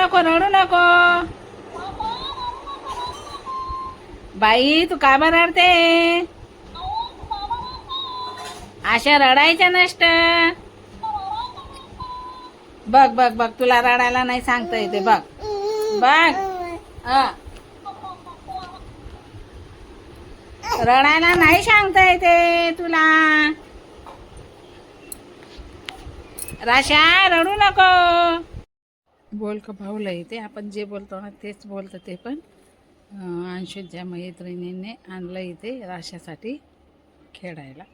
नको रडू नको. बाई तू का रडते अशा रडायच्या नष्ट. बघ बघ बघ तुला रडायला नाही सांगता येते बघ. बघ. रडायला नाही सांगता येते तुला. राशा रडू नको. बोल का भाऊला येते. आपण जे बोलतो ना तेच बोलतं ते पण. अं, अंशुच्या मैत्रिणीने आणलं इथे राशासाठी खेळायला.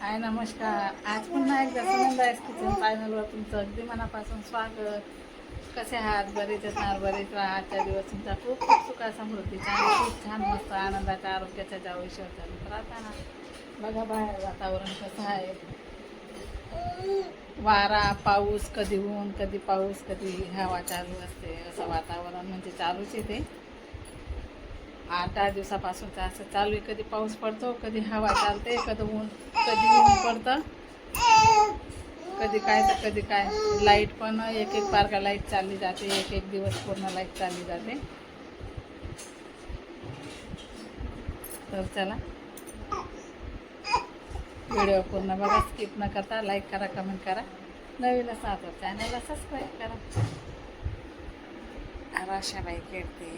हाय नमस्कार. आज पुन्हा एकदा सुनंदास किचन चॅनलवर तुमचं अगदी मनापासून स्वागत. कसे आहात? बरेच असणार बरेच राहा आजच्या दिवस तुमचा खूप खूप सुखा समृद्धीचा आणि खूप छान मस्त आनंदाच्या आरोग्याच्या ज्या ईश्वर प्रार्थना बघा बाहेर वातावरण कसं आहे. वारा पाऊस कधी ऊन कधी पाऊस कधी हवा चालू असते. असं वातावरण म्हणजे चालूच येते. आठ दहा दिवसापासून तर असं चालू आहे. कधी पाऊस पडतो कधी हवा चालते कधी ऊन कधी ऊन पडतं. कधी काय तर कधी काय. लाइट पण एक एक बारका लाइट चालली जाते. एक एक दिवस पूर्ण लाइट चालली जाते. तर चला. व्हिडिओ पूर्ण बघा स्किप न करता लाईक करा कमेंट करा. नवीन असा तर चॅनलला सबस्क्राईब करा. राशाबाई खेळते.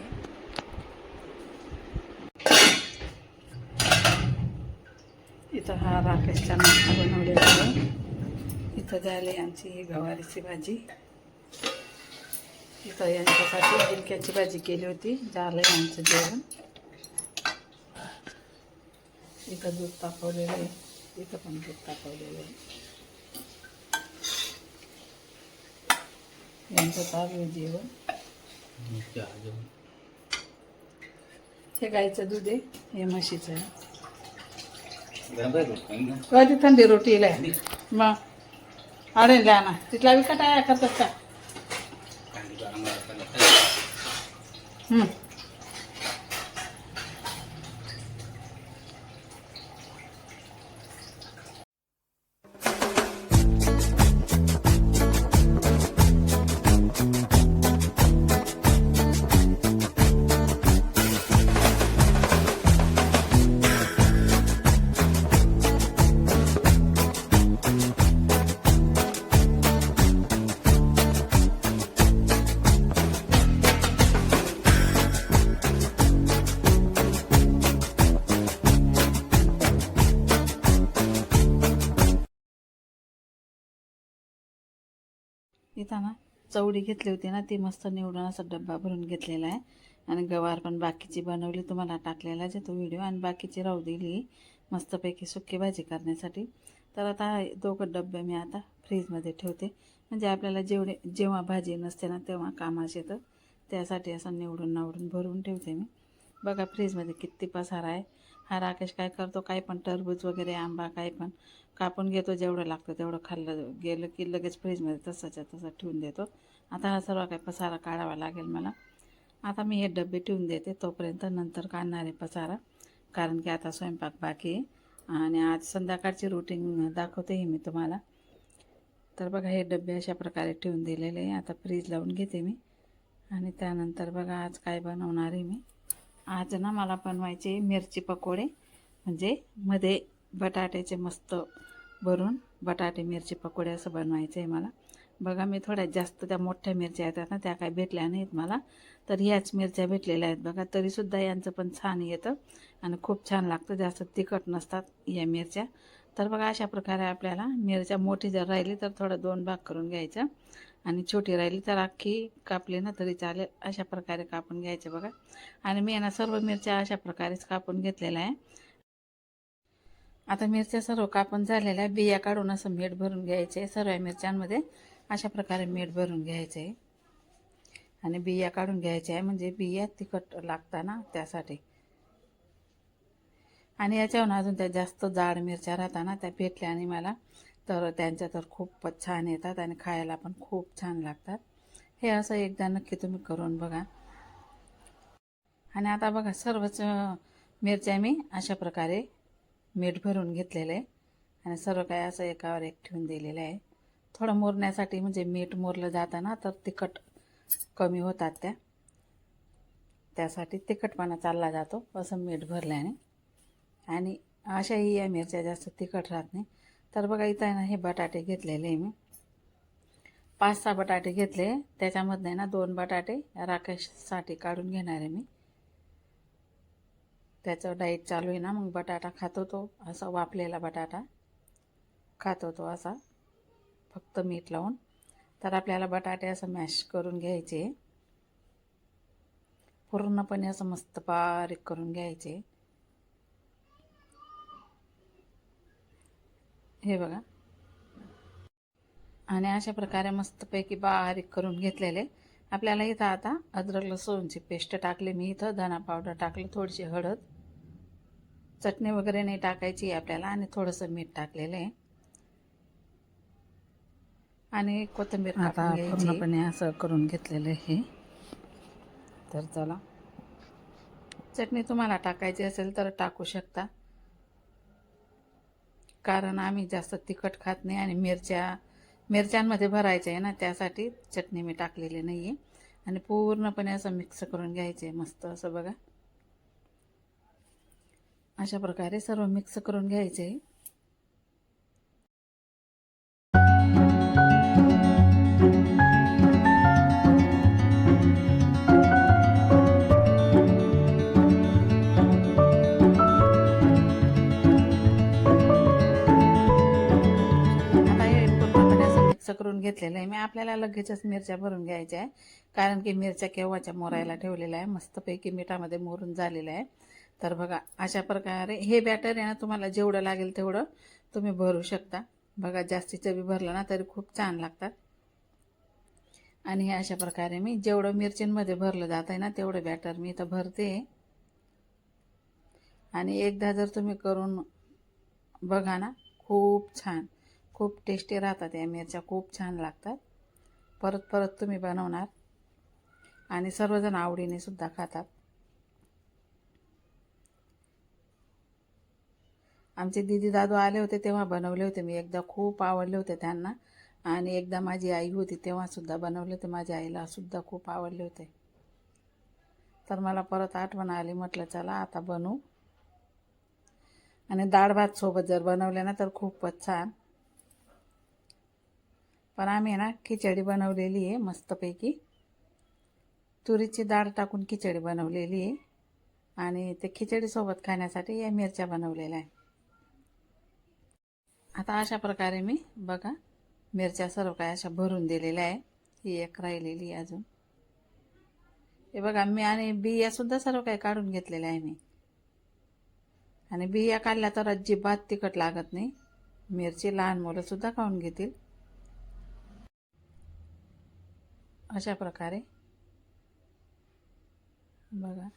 इथं हा राकेशचा नाश्ता बनवलेला आहे. इथं झाली आमची ही गवारीची भाजी. इथं यांच्यासाठी गिलक्याची भाजी केली होती. झालं आमचं जेवण. इथं दूध तापवलेलं आहे. इथं पण दूध तापवलेलं आहे. यांचं चालू जेवण. हे गाईचं दूध आहे हे म्हशीचं आहे. कधी थंडी रोटीला. आहे मग अडे ना तिथला विकट आहे करतात का? इथं ना चवडी घेतली होती ना ती मस्त निवडून असा डब्बा भरून घेतलेला आहे. आणि गवार पण बाकीची बनवली तुम्हाला टाकलेला आहे तो व्हिडिओ आणि बाकीची राहू दिली मस्तपैकी सुकी भाजी करण्यासाठी. तर आता दोघं डब्बे मी आता फ्रीजमध्ये ठेवते. म्हणजे आपल्याला जेवढे जेव्हा भाजी नसते ना तेव्हा कामास येतं. त्यासाठी असं निवडून नावडून भरून ठेवते मी. बघा फ्रीजमध्ये किती पसारा आहे. हा राकेश काय करतो? काही पण टरबूज वगैरे आंबा काही पण कापून घेतो जेवढं लागतं तेवढं खाल्लं. गेलं की लगेच फ्रीजमध्ये तसंच्या तसं ठेवून देतो. आता हा सर्व काही पसारा काढावा लागेल मला. आता मी हे डबे ठेवून देते. तोपर्यंत नंतर काढणार आहे पसारा. कारण की आता स्वयंपाक बाकी आहे. आणि आज संध्याकाळची रुटीन दाखवते ही मी तुम्हाला. तर बघा हे डबे अशा प्रकारे ठेवून दिलेले आहे. आता फ्रीज लावून घेते मी. आणि त्यानंतर बघा आज काय बनवणार आहे मी. आज ना मला बनवायचे मिरची पकोडे म्हणजे मध्ये बटाट्याचे मस्त भरून बटाटे मिरची पकोडे असं बनवायचं आहे मला. बघा मी थोड्या जास्त त्या मोठ्या मिरच्या येतात ना त्या काय भेटल्या नाहीत मला. तर ह्याच मिरच्या भेटलेल्या आहेत बघा. तरीसुद्धा यांचं पण छान येतं आणि खूप छान लागतं. जास्त तिखट नसतात या मिरच्या. तर बघा अशा प्रकारे आपल्याला मिरच्या मोठी जर राहिली तर थोडं दोन भाग करून घ्यायचं. आणि छोटी राहिली तर अख्खी कापली ना तरी चालेल. अशा प्रकारे कापून घ्यायचे बघा. आणि मी यांना सर्व मिरच्या अशा प्रकारेच कापून घेतलेल्या आहे. आता मिरच्या सर्व कापून झालेल्या आहे. बिया काढून असं मीठ भरून घ्यायचे सर्व मिरच्यांमध्ये. अशा प्रकारे मीठ भरून घ्यायचे. आणि बिया काढून घ्यायच्या आहे. म्हणजे बिया तिखट लागता ना त्यासाठी. आणि याच्यावरून अजून त्या जास्त जाड मिरच्या राहतात ना त्या भेटल्या आणि मला तर त्यांच्या तर खूपच छान येतात आणि खायला पण खूप छान लागतात. हे असं एकदा नक्की तुम्ही करून बघा. आणि आता बघा सर्वच मिरच्या मी अशा प्रकारे मीठ भरून घेतलेलं. आहे आणि सर्व काय असं एकावर एक ठेवून दिलेलं आहे. थोडं मोरण्यासाठी म्हणजे मीठ मोरलं जातं ना तर तिखट कमी होतात त्या. त्यासाठी तिखटपणा चालला जातो असं मीठ भरल्याने. आणि अशाही या मिरच्या जास्त तिखट राहत नाही. तर बघा इथं आहे ना हे बटाटे घेतलेले आहे मी. पाच सहा बटाटे घेतले. त्याच्यामधले ना दोन बटाटे राकेशसाठी काढून घेणार आहे मी. त्याचं डाईट चालू आहे ना मग बटाटा खातो तो असा वाफलेला बटाटा खातो तो असा. फक्त मीठ लावून. तर आपल्याला बटाटे असं मॅश करून घ्यायचे. पूर्णपणे असं मस्त बारीक करून घ्यायचे. हे बघा. आणि अशा प्रकारे मस्तपैकी बारीक करून घेतलेले. आपल्याला इथं आता अद्रक लसूणची पेस्ट टाकली. मी इथं धना पावडर टाकली थोडीशी हळद. चटणी वगैरे नाही टाकायची आपल्याला आणि थोडंसं मीठ टाकलेलं आहे. आणि कोथिंबीर आता पूर्णपणे असं करून घेतलेलं आहे तर चला. चटणी तुम्हाला टाकायची असेल तर टाकू शकता. कारण आम्ही जास्त तिखट खात नाही आणि मिरच्या मिरच्यांमध्ये भरायचं आहे ना त्यासाठी चटणी मी टाकलेली नाही आहे आणि पूर्णपणे असं मिक्स करून घ्यायचं आहे मस्त असं बघा. अशा प्रकारे सर्व मिक्स करून घ्यायचे आहे. घेतलेलं आहे. मी आपल्याला लगेचच मिरच्या भरून घ्यायच्या आहे. कारण की मिरच्या केव्हाच्या मोरायला ठेवलेल्या आहे. मस्तपैकी मिठामध्ये मोरून झालेलं आहे. तर बघा अशा प्रकारे हे बॅटर आहे ना तुम्हाला जेवढं लागेल तेवढं तुम्ही भरू शकता. बघा जास्तीचं बी भरलं ना तरी खूप छान लागतात. आणि हे अशा प्रकारे मी जेवढं मिरचींमध्ये भरलं जात आहे ना तेवढं बॅटर मी इथं भरते. आणि एकदा जर तुम्ही करून बघा ना खूप छान. खूप टेस्टी राहतात या मिरच्या खूप छान लागतात. परत परत तुम्ही बनवणार. आणि सर्वजण आवडीने सुद्धा खातात. आमचे दिदी दादू आले होते तेव्हा बनवले होते. मी एकदा खूप आवडले होते त्यांना. आणि एकदा माझी आई होती तेव्हासुद्धा बनवले होते. माझ्या आईला सुद्धा खूप आवडले होते. तर मला परत आठवण आली. म्हटलं चला आता बनवू. आणि डाळ भात सोबत जर बनवले ना तर खूपच छान. पण आम्ही ना खिचडी बनवलेली आहे मस्तपैकी. तुरीची डाळ टाकून खिचडी बनवलेली आहे. आणि ते खिचडीसोबत खाण्यासाठी या मिरच्या बनवलेल्या आहे आता अशा प्रकारे मी बघा मिरच्या सर्व काय अशा भरून दिलेल्या आहे ही एक राहिलेली आहे अजून. हे बघा मी आणि बियासुद्धा सर्व काही काढून घेतलेल्या आहे मी. आणि बिया काढल्या तर अजिबात तिखट लागत नाही. मिरची लहान मुलंसुद्धा खाऊन घेतील. अशा प्रकारे. बघा.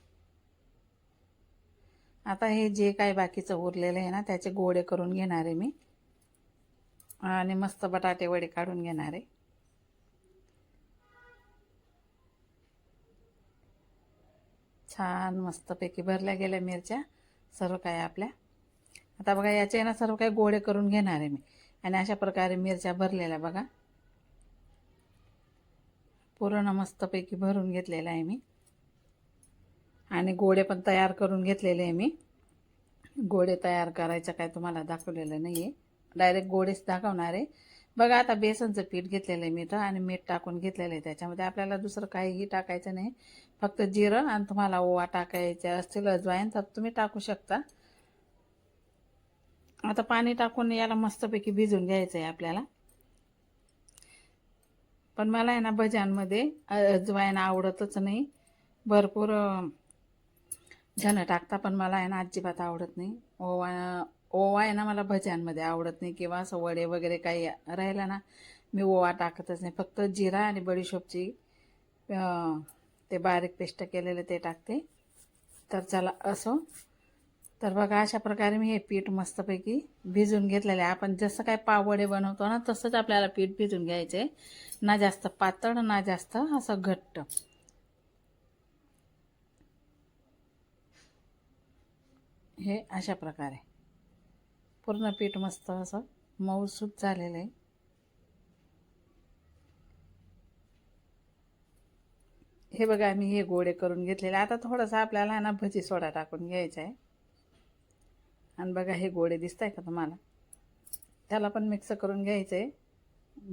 आता हे जे काय बाकीचं उरलेलं आहे ना त्याचे गोळे करून घेणार आहे मी. आणि मस्त बटाटे वडे काढून घेणार आहे. छान मस्तपैकी भरल्या गेल्या मिरच्या सर्व काय आपल्या. आता बघा याचे ना सर्व काही गोळे करून घेणार आहे मी. आणि अशा प्रकारे मिरच्या भरलेल्या बघा. पूर्ण मस्तपैकी भरून घेतलेला आहे मी. आणि गोळे पण तयार करून घेतलेले आहे मी. गोळे तयार करायचं काय तुम्हाला दाखवलेलं नाही आहे डायरेक्ट गोडेच दाखवणार आहे. बघा आता बेसनचं पीठ घेतलेलं आहे मीठ आणि मीठ टाकून घेतलेलं आहे त्याच्यामध्ये. आपल्याला दुसरं काहीही टाकायचं नाही. फक्त जिरं आणि तुम्हाला ओवा टाकायचे असतील अजवाईन तर तुम्ही टाकू शकता. आता पाणी टाकून याला मस्तपैकी भिजून घ्यायचं आहे आपल्याला. पण मला आहे ना भज्यांमध्ये अजवायन आवडतच नाही. भरपूर जण टाकता पण मला आहे ना अजिबात आवडत नाही. ओवा ओवा आहे ना मला भज्यांमध्ये आवडत नाही किंवा असं वडे वगैरे काही राहिला ना मी ओवा टाकतच नाही. फक्त जिरा आणि बडीशोपची ते बारीक पेस्ट केलेले ते टाकते. तर चला असो तर बघा अशा प्रकारे मी हे पीठ मस्तपैकी भिजून घेतलेलं आहे. आपण जसं काय पावडे बनवतो ना तसंच आपल्याला पीठ भिजून घ्यायचं. आहे ना जास्त पातळ ना जास्त असं घट्ट. हे अशा प्रकारे. पूर्ण पीठ मस्त असं मऊसूत झालेलं आहे. हे बघा मी हे गोळे करून घेतलेले. आता थोडंसं आपल्याला ना भजी सोडा टाकून घ्यायचा आहे. आणि बघा हे गोळे दिसत आहे का तुम्हाला? त्याला पण मिक्स करून घ्यायचं आहे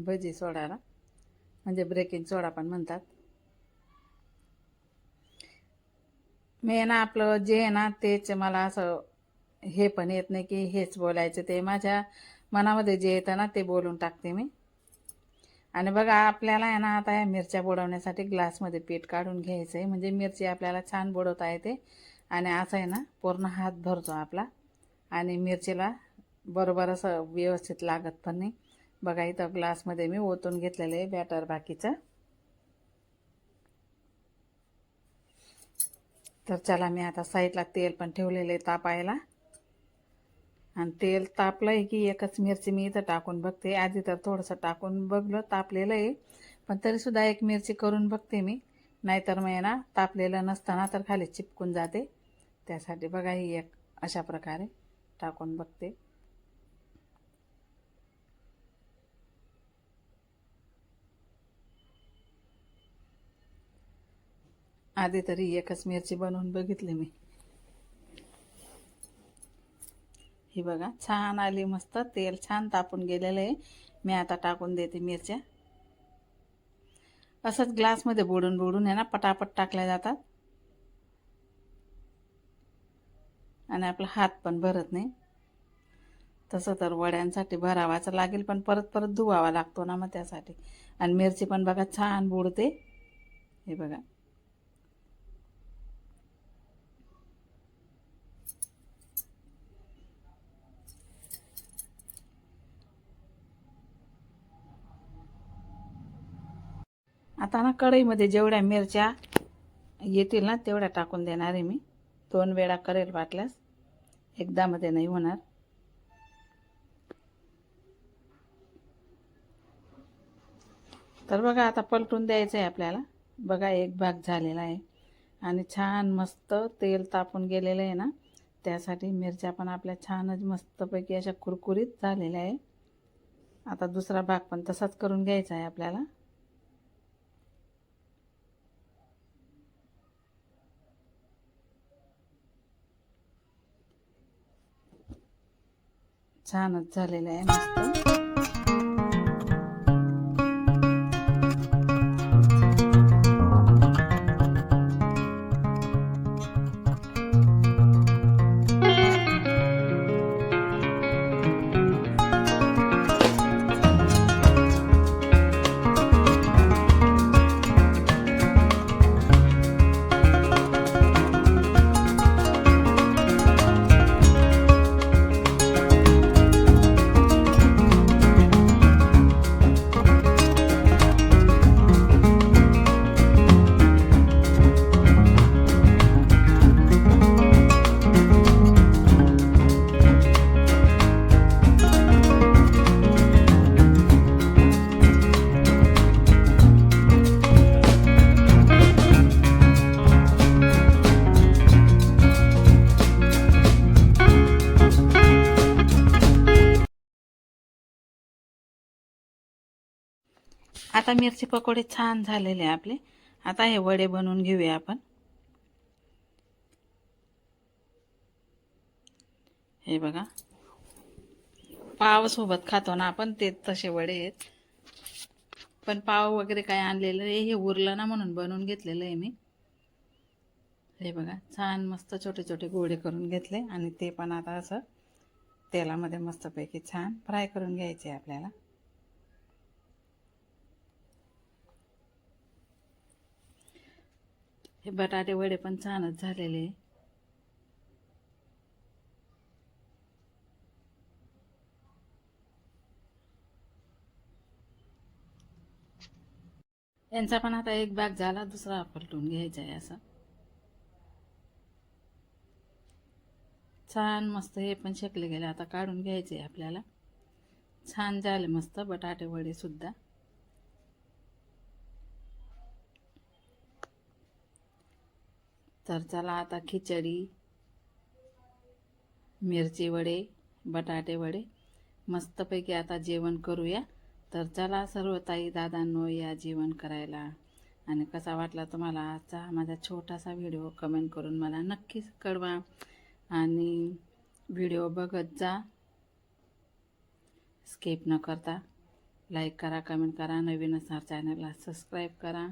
भजी सोडाला म्हणजे ब्रेकिंग सोडा पण म्हणतात. मी आहे ना आपलं जे आहे ना तेच मला असं हे पण येत नाही की हेच बोलायचं. ते माझ्या मनामध्ये जे येतं ना ते बोलून टाकते मी. आणि बघा आपल्याला आहे ना आता या मिरच्या बुडवण्यासाठी ग्लासमध्ये पीठ काढून घ्यायचं आहे म्हणजे मिरची आपल्याला छान बुडवता येते. आणि असं आहे ना पूर्ण हात भरतो आपला. आणि मिरचीला बरोबर असं व्यवस्थित लागत पण नाही. बघा इथं ग्लासमध्ये मी ओतून घेतलेलं आहे बॅटर बाकीचं. तर चला मी आता साईडला तेल पण ठेवलेलं आहे तापायला. आणि तेल तापलं आहे की एकच मिरची मी इथं टाकून बघते. आधी तर थोडंसं टाकून बघलं तापलेलं आहे. पण तरीसुद्धा एक मिरची करून बघते मी. नाहीतर मग ना तापलेलं नसताना तर खाली चिपकून जाते. त्यासाठी बघा ही एक अशा प्रकारे. टाकून बघते. आधी तरी एकच मिरची बनवून बघितली मी. ही बघा छान आली मस्त. तेल छान तापून गेलेलं आहे. मी आता टाकून देते मिरच्या. असंच ग्लासमध्ये बुडून बुडून आहे ना पटापट टाकल्या जातात. आणि आपला हात पण भरत नाही. तसं तर वड्यांसाठी भरावाच लागेल पण परत परत धुवावा लागतो ना मग त्यासाठी. आणि मिरची पण बघा छान बुडते. हे बघा. आता ना कढईमध्ये जेवढ्या मिरच्या येतील ना तेवढ्या टाकून देणार आहे मी. दोन वेळा करेल वाटल्यास एकदामध्ये नाही होणार. तर बघा आता पलटून द्यायचं आहे आपल्याला. बघा एक भाग झालेला आहे. आणि छान मस्त तेल तापून गेलेलं आहे ना? त्यासाठी मिरच्या पण आपल्या छानच मस्तपैकी अशा कुरकुरीत झालेल्या आहे. आता दुसरा भाग पण तसाच करून घ्यायचा आहे आपल्याला. छानच झालेलं आहे मस्त. आता मिरची पकोडे छान झालेले आहे आपले. आता हे वडे बनवून घेऊया आपण. हे बघा. पावसोबत खातो ना आपण ते तसे वडे आहेत. पण पाव वगैरे काय आणलेलं आहे हे उरलं ना म्हणून बनवून घेतलेलं आहे मी. हे बघा छान मस्त छोटे छोटे गोळे करून घेतले आणि ते पण आता असं तेलामध्ये मस्तपैकी छान फ्राय करून घ्यायचे आपल्याला. हे बटाटे वडे पण छानच झालेले. यांचा पण आता एक बॅग झाला दुसरा पलटून घ्यायचा आहे असं. छान मस्त हे पण शेकले गेले. आता काढून घ्यायचे आहे आपल्याला. छान झाले मस्त बटाटे वडे सुद्धा. तर चला आता खिचडी मिरची वडे बटाटे वडे. मस्तपैकी आता जेवण करूया. तर चला सर्व ताई दादांनो या जेवण करायला. आणि कसा वाटला तुम्हाला आजचा माझा छोटासा व्हिडिओ कमेंट करून मला नक्कीच कळवा. आणि व्हिडिओ बघत जा. स्केप न करता. लाईक करा कमेंट करा. नवीन असणार चॅनलला सबस्क्राईब करा.